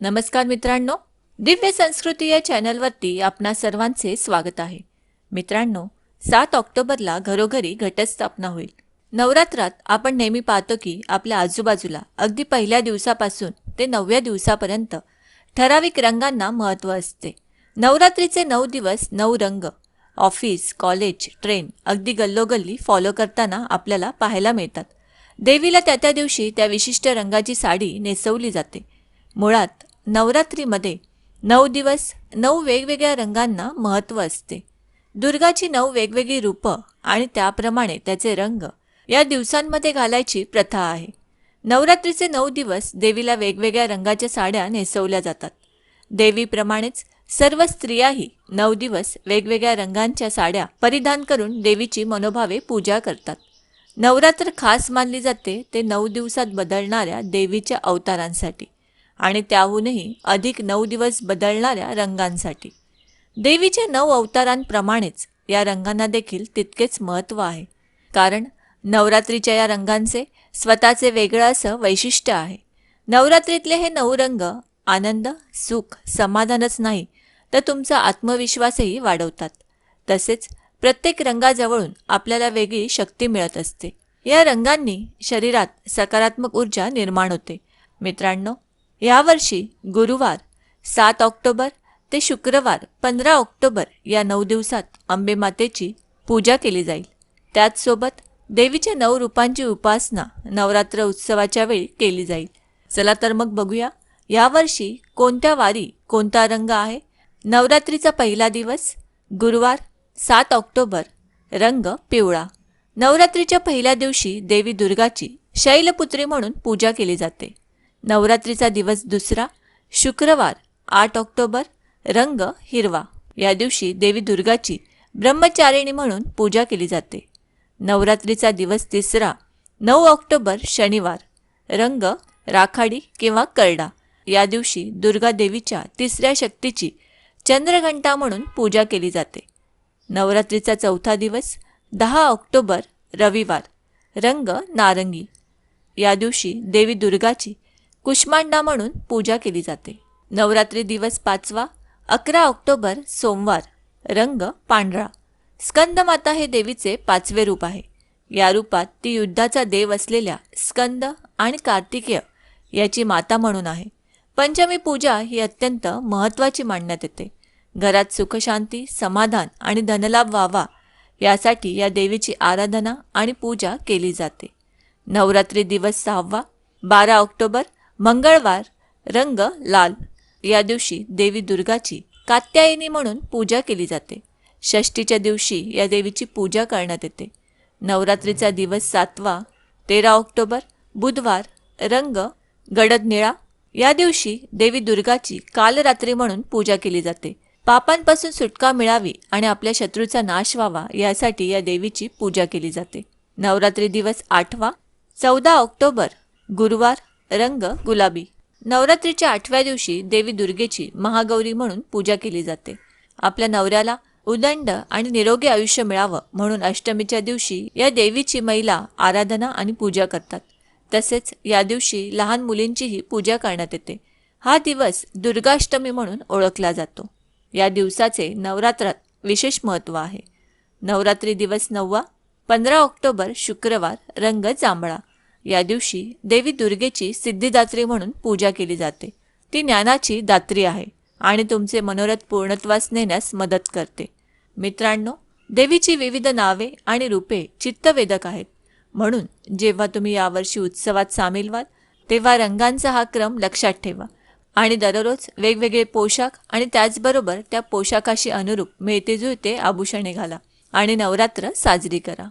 नमस्कार मित्रांनो दिव्य संस्कृती या चॅनलवरती आपणा सर्वांचे स्वागत आहे. मित्रांनो सात ऑक्टोबरला घरोघरी घटस्थापना होईल. नवरात्रात आपण नेहमी पाहतो की आपल्या आजूबाजूला अगदी पहिल्या दिवसापासून ते नवव्या दिवसापर्यंत ठराविक रंगांना महत्त्व असते. नवरात्रीचे नऊ दिवस नऊ रंग ऑफिस कॉलेज ट्रेन अगदी गल्लोगल्ली फॉलो करताना आपल्याला पाहायला मिळतात. देवीला त्या त्या दिवशी त्या विशिष्ट रंगाची साडी नेसवली जाते. मुळात नवरात्रीमध्ये नऊ दिवस नऊ वेगवेगळ्या रंगांना महत्त्व असते. दुर्गाची नऊ वेगवेगळी रूपं आणि त्याप्रमाणे त्याचे रंग या दिवसांमध्ये घालायची प्रथा आहे. नवरात्रीचे नऊ दिवस देवीला वेगवेगळ्या रंगाच्या साड्या नेसवल्या जातात. देवीप्रमाणेच सर्व स्त्रियाही नऊ दिवस वेगवेगळ्या रंगांच्या साड्या परिधान करून देवीची मनोभावे पूजा करतात. नवरात्र खास मानली जाते ते नऊ दिवसात बदलणाऱ्या देवीच्या अवतारांसाठी. आणि त्याहूनही अधिक नऊ दिवस बदलणाऱ्या रंगांसाठी. देवीच्या नऊ अवतारांप्रमाणेच या रंगांना देखील तितकेच महत्त्व आहे. कारण नवरात्रीच्या या रंगांचे स्वतःचे वेगळं असं वैशिष्ट्य आहे. नवरात्रीतले हे नऊ रंग आनंद सुख समाधानच नाही तर तुमचा आत्मविश्वासही वाढवतात. तसेच प्रत्येक रंगाजवळून आपल्याला वेगळी शक्ती मिळत असते. या रंगांनी शरीरात सकारात्मक ऊर्जा निर्माण होते. मित्रांनो यावर्षी गुरुवार सात ऑक्टोबर ते शुक्रवार पंधरा ऑक्टोबर या नऊ दिवसात अंबे मातेची पूजा केली जाईल. त्याचसोबत देवीच्या नऊ रूपांची उपासना नवरात्र उत्सवाच्या वेळी केली जाईल. चला तर मग बघूया यावर्षी कोणत्या वारी कोणता रंग आहे? नवरात्रीचा पहिला दिवस गुरुवार सात ऑक्टोबर रंग पिवळा. नवरात्रीच्या पहिल्या दिवशी देवी दुर्गाची शैलपुत्री म्हणून पूजा केली जाते. नवरात्रीचा दिवस दुसरा शुक्रवार आठ ऑक्टोबर रंग हिरवा. या दिवशी देवी दुर्गाची ब्रह्मचारिणी म्हणून पूजा केली जाते. नवरात्रीचा दिवस तिसरा नऊ ऑक्टोबर शनिवार रंग राखाडी किंवा करडा. या दिवशी दुर्गा देवीच्या तिसऱ्या शक्तीची चंद्रघंटा म्हणून पूजा केली जाते. नवरात्रीचा चौथा दिवस दहा ऑक्टोबर रविवार रंग नारंगी. या दिवशी देवी दुर्गाची कुष्मांडा म्हणून पूजा केली जाते. नवरात्री दिवस पाचवा अकरा ऑक्टोबर सोमवार रंग पांढरा. स्कंदमाता हे देवीचे पाचवे रूप आहे. या रूपात ती युद्धाचा देव असलेल्या स्कंद आणि कार्तिकेय याची माता म्हणून आहे. पंचमी पूजा ही अत्यंत महत्त्वाची मानण्यात येते. घरात सुखशांती समाधान आणि धनलाभ व्हावा यासाठी या देवीची आराधना आणि पूजा केली जाते. नवरात्री दिवस सहावा बारा ऑक्टोबर मंगळवार रंग लाल. या दिवशी देवी दुर्गाची कात्यायनी म्हणून पूजा केली जाते. षष्टीच्या दिवशी या देवीची पूजा करण्यात येते. नवरात्रीचा दिवस सातवा तेरा ऑक्टोबर बुधवार रंग गडद निळा या दिवशी देवी दुर्गाची कालरात्री म्हणून पूजा केली जाते. पापांपासून सुटका मिळावी आणि आपल्या शत्रूचा नाश व्हावा यासाठी या देवीची पूजा केली जाते. नवरात्री दिवस आठवा चौदा ऑक्टोबर गुरुवार रंग गुलाबी. नवरात्रीच्या आठव्या दिवशी देवी दुर्गेची महागौरी म्हणून पूजा केली जाते. आपल्या नवऱ्याला उदंड आणि निरोगी आयुष्य मिळावं म्हणून अष्टमीच्या दिवशी या देवीची महिला आराधना आणि पूजा करतात. तसेच या दिवशी लहान मुलींचीही पूजा करण्यात येते. हा दिवस दुर्गाष्टमी म्हणून ओळखला जातो. या दिवसाचे नवरात्रात विशेष महत्त्व आहे. नवरात्री दिवस नववा पंधरा ऑक्टोबर शुक्रवार रंग जांभळा. या दिवशी देवी दुर्गेची सिद्धिदात्री म्हणून पूजा केली जाते. ती ज्ञानाची दात्री आहे आणि तुमचे मनोरथ पूर्णत्वास नेण्यास मदत करते. मित्रांनो देवीची विविध नावे आणि रूपे चित्तवेदक आहेत. म्हणून जेव्हा तुम्ही यावर्षी उत्सवात सामील व्हाल तेव्हा रंगांचा हा क्रम लक्षात ठेवा आणि दररोज वेगवेगळे पोशाख आणि त्याचबरोबर त्या पोशाखाशी अनुरूप मिळते जुळते आभूषणे घाला आणि नवरात्र साजरी करा.